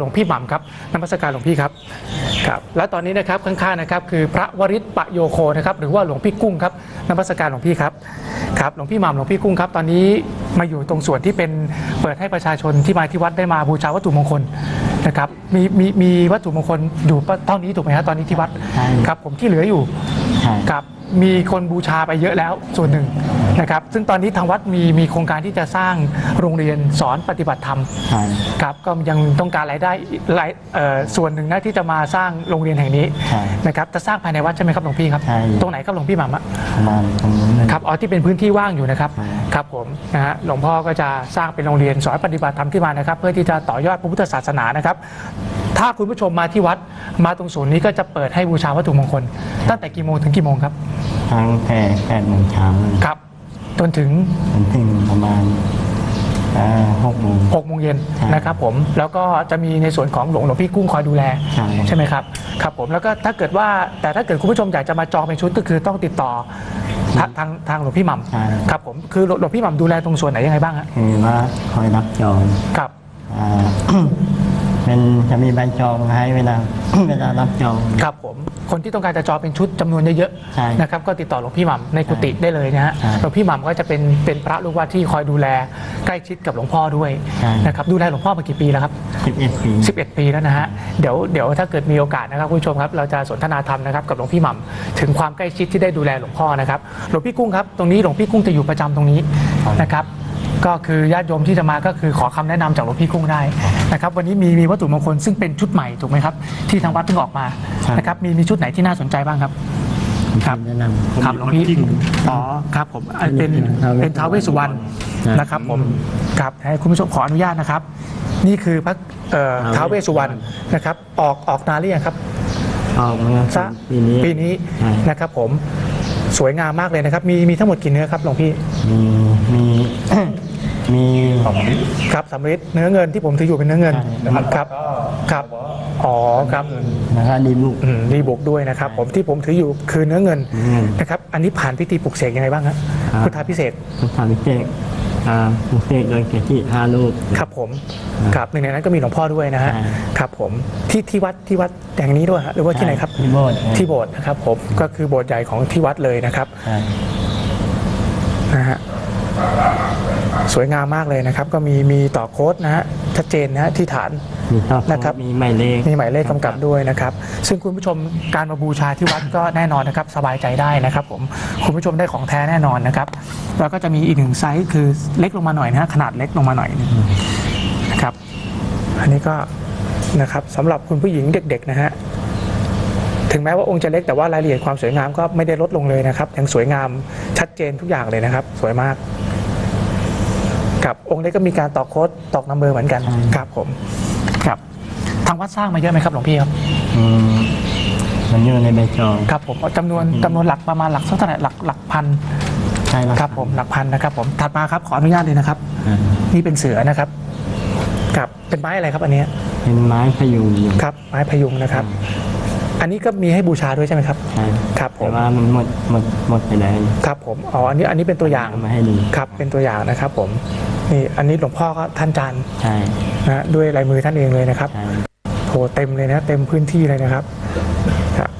หลวงพี่หม่ำครับนมัสการหลวงพี่ครับครับและตอนนี้นะครับข้างๆนะครับคือพระวริศปะโยโคนะครับหรือว่าหลวงพี่กุ้งครับนมัสการหลวงพี่ครับ ครับหลวงพี่หม่ำหลวงพี่กุ้งครับ ตอนนี้มาอยู่ตรงส่วนที่เป็นเปิดให้ประชาชนที่มาที่วัดได้มาบูชาวัตถุมงคลนะครับมีมีมีวัตถุมงคลอยู่เท่านี้ถูกไหมครับตอนนี้ที่วัดใช่ ครับ ผมที่เหลืออยู่ใช่ครับมีคนบูชาไปเยอะแล้วส่วนหนึ่งนะครับซึ่งตอนนี้ทางวัดมีมีโครงการที่จะสร้างโรงเรียนสอนปฏิบัติธรรม ใช่ ครับก็ยังต้องการรายได้รายเอ่อส่วนหนึ่งนะที่จะมาสร้างโรงเรียนแห่งนี้ใช่นะครับจะสร้างภายในวัดใช่ไหมครับหลวงพี่ครับ ใช่ ตรงไหนครับหลวงพี่หม่ำอะประมาณตรงนี้เลย ครับอ๋อที่เป็นพื้นที่ว่างอยู่นะครับใช่ครับผมนะฮะหลวงพ่อก็จะสร้างเป็นโรงเรียนสอนปฏิบัติธรรมที่มานะครับ เพื่อที่จะต่อยอดพระพุทธศาสนานะครับ ถ้าคุณผู้ชมมาที่วัดมาตรงศูนย์นี้ก็จะเปิดให้บูชาวัตถุมงคล ตั้งแต่กี่โมงถึงกี่โมงครับทั้งแต่แปดโมงเช้าครับจนถึงจนถึงประมาณอ่าหกโมง6โมงเย็นใช่นะครับผมแล้วก็จะมีในส่วนของหลวงหลวงพี่กุ้งคอยดูแลใช่ไหมครับครับผมแล้วก็ถ้าเกิดว่าแต่ถ้าเกิดคุณผู้ชมอยากจะมาจองเป็นชุดก็คือต้องติดต่อ ทางทางทางหลวงพี่หม่ใช่ำครับผมคือหลวงพี่หม่ำดูแลตรงส่วนไหนยังไงบ้างฮะคือว่าคอยรับจองครับ อ่า เป็นจะมีใบจองให้เวลา เวลารับจอง ครับผม คนที่ต้องการจะจองเป็นชุดจำนวนเยอะใช่ๆนะครับก็ติดต่อหลวงพี่หม่ำในกุฏิได้เลยนะฮะใช่หลวงพี่หม่ำก็จะเป็นเป็นพระลูกวัดที่คอยดูแลใกล้ชิดกับหลวงพ่อด้วยใช่ นะครับดูแลหลวงพ่อมากี่ปีแล้วครับสิบเอ็ดปี 11 ปีแล้วนะฮะ เดี๋ยวเดี๋ยวถ้าเกิดมีโอกาสนะครับคุณผู้ชมครับเราจะสนทนาธรรมนะครับกับหลวงพี่หม่ำถึงความใกล้ชิดที่ได้ดูแลหลวงพ่อนะครับหลวงพี่กุ้งครับตรงนี้หลวงพี่กุ้งจะอยู่ประจำตรงนี้ครับนะครับ ก็คือญาติโยมที่จะมาก็คือขอคำแนะนำจากหลวงพี่กุ้งได้นะครับวันนี้มีมีวัตถุมงคลซึ่งเป็นชุดใหม่ถูกไหมครับ ที่ทางวัดเพิ่งออกมานะครับมีมีชุดไหนที่น่าสนใจบ้างครับครับแนะนำครับหลวงพี่อ๋อครับผมอันเป็นเป็เป็นนท้าวเวสสุวรรณครับนะครับผมครับให้คุณผู้ชมขออนุญาตนะครับ นี่คือพระเอ่อท้าวเวสสุวรรณนะครับ ออกออกนานหรือยังครับออกมาซะปีนี้ปีนี้ใช่นะครับผมสวยงามมากเลยนะครับ มีมีทั้งหมดกี่เนื้อครับหลวงพี่มี มีมีครับสำริดเนื้อเงินที่ผมถืออยู่เป็นเนื้อเงินใช่ครับครับอ๋อครับแล้วก็ดีบุกอืมรีบุกด้วยนะครับ ผมที่ผมถืออยู่คือเนื้อเงินเนื้อเงินนะครับอันนี้ผ่านพิธีปลุกเสกยังไงบ้างครับครับพุทธาพิเศษกพุทธาพิเศษกอ่าพุทธเสกโดยเกจิห้าลูก ครับผมครับหนึ่งในนั้นก็มีหลวงพ่อด้วยนะฮะใช่ ครับผมที่ที่วัดที่วัดแห่งนี้ด้วยฮะหรือว่าที่ไหนครับที่โบสถ์ที่โบสถ์นะครับผมก็คือโบสถ์ใหญ่ของที่วัดเลยนะครับใช่นะฮะ สวยงามมากเลยนะครับ ก็มีมีต่อโค้ดนะฮะชัดเจนนะฮะที่ฐานมีต่อนะครับมีหมายเลขมีหมายเลขกำกับด้วยนะครับซึ่งคุณผู้ชมการมาบูชาที่วัดก็แน่นอนนะครับสบายใจได้นะครับผมคุณผู้ชมได้ของแท้แน่นอนนะครับแล้วก็จะมีอีกหนึ่งไซส์คือเล็กลงมาหน่อยนะฮะขนาดเล็กลงมาหน่อยนึงนะครับอันนี้ก็นะครับสำหรับคุณผู้หญิงเด็กๆนะฮะถึงแม้ว่าองค์จะเล็กแต่ว่ารายละเอียดความสวยงามก็ไม่ได้ลดลงเลยนะครับยังสวยงามชัดเจนทุกอย่างเลยนะครับ สวยมาก กับองค์เล็กก็มีการตอกโค้ดตอกนัมเบอร์เหมือนกันครับผม ครับ ทางวัดสร้างมาเยอะไหมครับหลวงพี่ครับอืมมันอยู่ในใบจองครับผมจำนวนจำนวนหลักประมาณหลักสักเท่าไหร่หลักหลักพันใช่แล้วครับผมหลักพันนะครับผมถัดมาครับขออนุญาตเลยนะครับ อ่านี่เป็นเสือนะครับครับเป็นไม้อะไรครับอันเนี้ยเป็นไม้พยุงอยู่ครับไม้พยุงนะครับ อันนี้ก็มีให้บูชาด้วยใช่ไหมครับ ใช่ครับผมแต่ว่ามันหมดหมดหมดไปแล้วครับผมอ๋ออันนี้อันนี้เป็นตัวอย่าง เอามาให้ดูครับเป็นตัวอย่างนะครับผม นี่อันนี้หลวงพ่อก็ท่านจานใช่นะฮะด้วยลายมือท่านเองเลยนะครับใช่โหเต็มเลยนะเต็มพื้นที่เลยนะครับครับ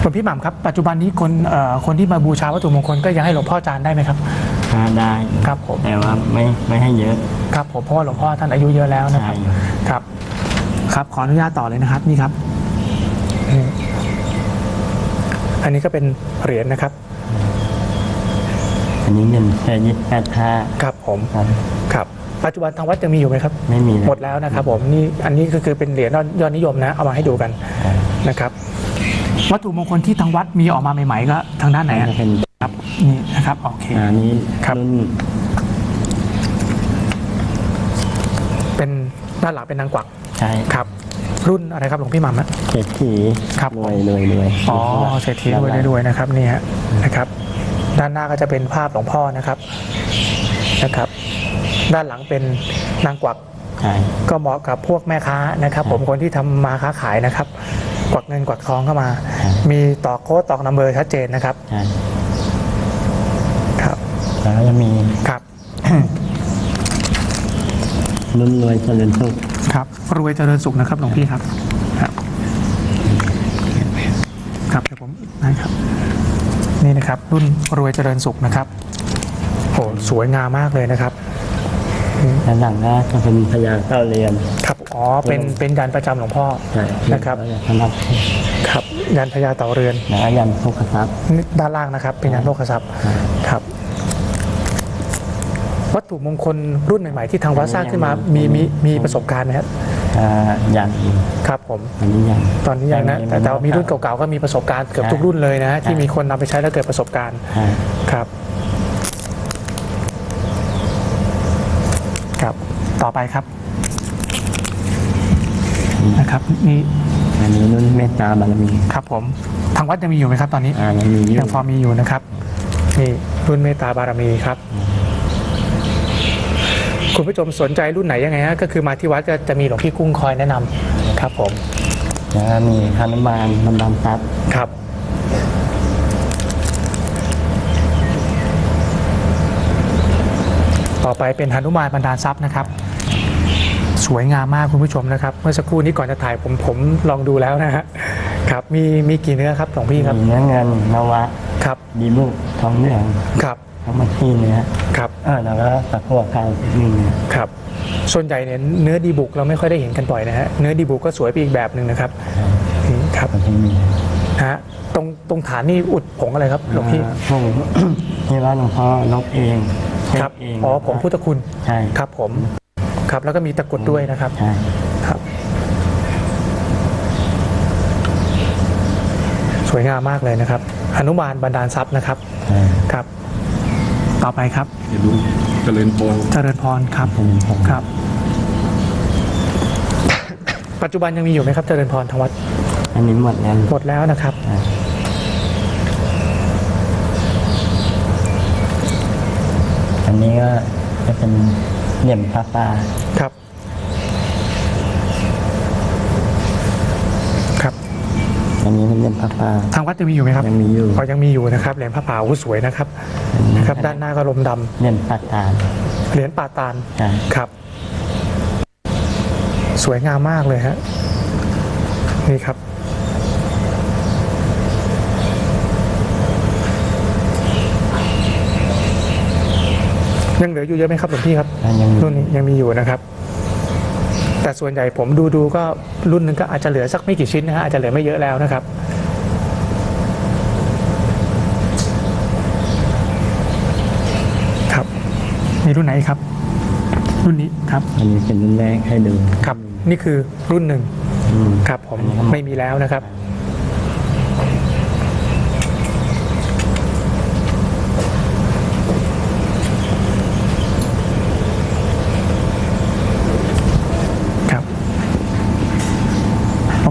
หลวงพี่หม่ำครับปัจจุบันนี้คนเอ่อคนที่มาบูชาวัตถุมงคลก็ยังให้หลวงพ่อจานได้ไหมครับหาได้ครับผม แต่ว่าไม่ไม่ให้เยอะ ครับผมเพราะว่าหลวงพ่อท่านอายุเยอะแล้วนะครับ ใช่ ครับ ครับขออนุญาตต่อเลยนะครับนี่ครับนี่อันนี้ก็เป็นเหรียญนะครับอั นนี้เงินแค่ยี่สิบแปดห้าครับผมครับ ครับ ปัจจุบันทางวัดยังมีอยู่ไหมครับ ไม่มีแล้วหมดแล้วนะครับผมนี่อันนี้ก็คือเป็นเหรียญยอดนิยมนะเอามาให้ดูกันนะครับ วัตถุมงคลที่ทางวัดมีออกมาใหม่ ๆ ก็ทางด้านไหนอันอะนี้จะเป็นครับนี่นะครับโอเคอันนี้ครับรุ่นเป็นด้านหลังเป็นนางกวักใช่ครับรุ่นอะไรครับหลวงพี่หม่ำนะเศรษฐีครับรวยรวยรวยอ๋อเศรษฐีรวยได้ด้วยนะครับนี่ฮะนะครับ ด้านหน้าก็จะเป็นภาพหลวงพ่อนะครับนะครับ ด้านหลังเป็นนางกวักใช่ก็เหมาะกับพวกแม่ค้านะครับ ผมคนที่ทำมาค้าขายนะครับ กวักเงินกวักทองเข้ามา มีตอกโค้ดตอกนัมเบอร์ชัดเจนนะครับใช่ครับแล้วก็จะมีครับนุ่นรวยเจริญสุขครับรวยเจริญสุขนะครับหลวงพี่ครับ ครับครับเดี๋ยวผมให้ครับ นี่นะครับ รุ่นรวยเจริญสุขนะครับโอ้สวยงามมากเลยนะครับด้านหลังนะก็เป็นพญาเก้าเรียนครับอ๋อเป็นเป็นยันประจำหลวงพ่อใช่นะครับสำหรับครับยันพญาเต่าเรือนแล้วก็ยันโภคทรัพย์นี่ด้านล่างนะครับ เป็นยันโลกทรัพย์ครับวัตถุมงคลรุ่นใหม่ๆที่ทางวัดสร้างขึ้นมามีมีมีประสบการณ์ไหมครับอ่า ยันครับผมอันนี้ยันตอนนี้ยังนะแต่แต่ว่ามีรุ่นเก่าๆก็มีประสบการณ์เกือบทุกรุ่นเลยนะที่มีคนนำไปใช้แล้วเกิดประสบการณ์ใช่ครับ ครับต่อไปครับนะครับนี่อันนี้นุ่นเมตตาบารมีครับผมทางวัดยังมีอยู่ไหมครับตอนนี้ อ่ายังมีอยู่ยังพอมีอยู่นะครับ นี่รุ่นเมตตาบารมีครับ คุณผู้ชมสนใจรุ่นไหนยังไงฮะก็คือมาที่วัดก็จะมีหลวงพี่กุ้งคอยแนะนำครับผมแล้วก็มีฮานุมานบำบังทรัพย์ครับ ต่อไปเป็นหนุมานบรรดาลทรัพย์นะครับ สวยงามมากคุณผู้ชมนะครับ เมื่อสักครู่นี้ก่อนจะถ่ายผมผมลองดูแล้วนะฮะ ครับมีมีกี่เนื้อครับหลวงพี่ครับ มีเนื้อเงินนวะครับดีบุกทองเหลืองครับทั้งหมดที่เนื้อครับเออแล้วก็ตะกั่วข้าวนี่เนื้อครับ ส่วนใหญ่เนี่ยเนื้อดีบุกเราไม่ค่อยได้เห็นกันบ่อยนะฮะเนื้อดีบุกก็สวยไปอีกแบบหนึ่งนะครับนี่ครับก็จะมีฮะตรงตรงฐานนี่อุดผงอะไรครับหลวงพี่อ่าผงที่ว่าหลวงพ่อลบเองเช็ครับเองอ๋อผงพุทธคุณใช่ครับผมครับแล้วก็มีตะกรุดด้วยนะครับ ใช่ ครับ สวยงามมากเลยนะครับหนุมานบรรดาลทรัพย์นะครับใช่ครับ ต่อไปครับเดี๋ยวดูเจริญพรเจริญพรครับเป็นผงครับ ปัจจุบันยังมีอยู่ไหมครับเจริญพรทางวัดอันนี้หมดแล้วหมดแล้วนะครับอ่าอันนี้ก็จะเป็นเหลี่ยมพระปลาครับครับ อันนี้เป็นเหลี่ยมพระปลาทางวัดจะมีอยู่ไหมครับยังมีอยู่อ๋อยังมีอยู่นะครับเหรียญพระป่าโอ้สวยนะครับนะครับ ด้านหน้าก็ลมดำเหลี่ยมปลาตาลเหรียญป่าตาลใช่ครับ สวยงามมากเลยฮะนี่ครับ ยังเหลืออยู่เยอะไหมครับหลวงพี่ครับอันยังมี รุ่นนี้ยังมีอยู่นะครับ แต่ส่วนใหญ่ผมดูดูๆก็รุ่นหนึงก็อาจจะเหลือสักไม่กี่ชิ้นนะฮะอาจจะเหลือไม่เยอะแล้วนะครับครับมีรุ่นไหนอีกครับ รุ่นนี้ครับอันนี้เป็นรุ่นแรกให้ดูครับ นี่คือรุ่นหนึ่งอืมครับผมอันนี้ก็หมดไม่มีแล้วนะครับครับ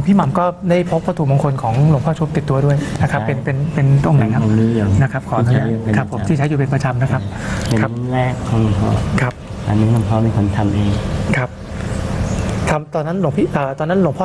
หลวงพี่หม่ำก็ได้พกวัตถุมงคลของหลวงพ่อชุบติดตัวด้วยนะครับเป็นเป็นเป็นองค์ไหนครับองค์นี้อยู่นะครับขออนุญาตที่ใช้อยู่เป็นครับผมประจำ ที่ใช้อยู่เป็นประจำนะครับเป็นครับรุ่นแรกของหลวงพ่อครับอันนี้หลวงพ่อเป็นคนทำเอง ครับทำตอนนั้นหลวงพี่เอ่อตอนนั้นหลวงพ่อ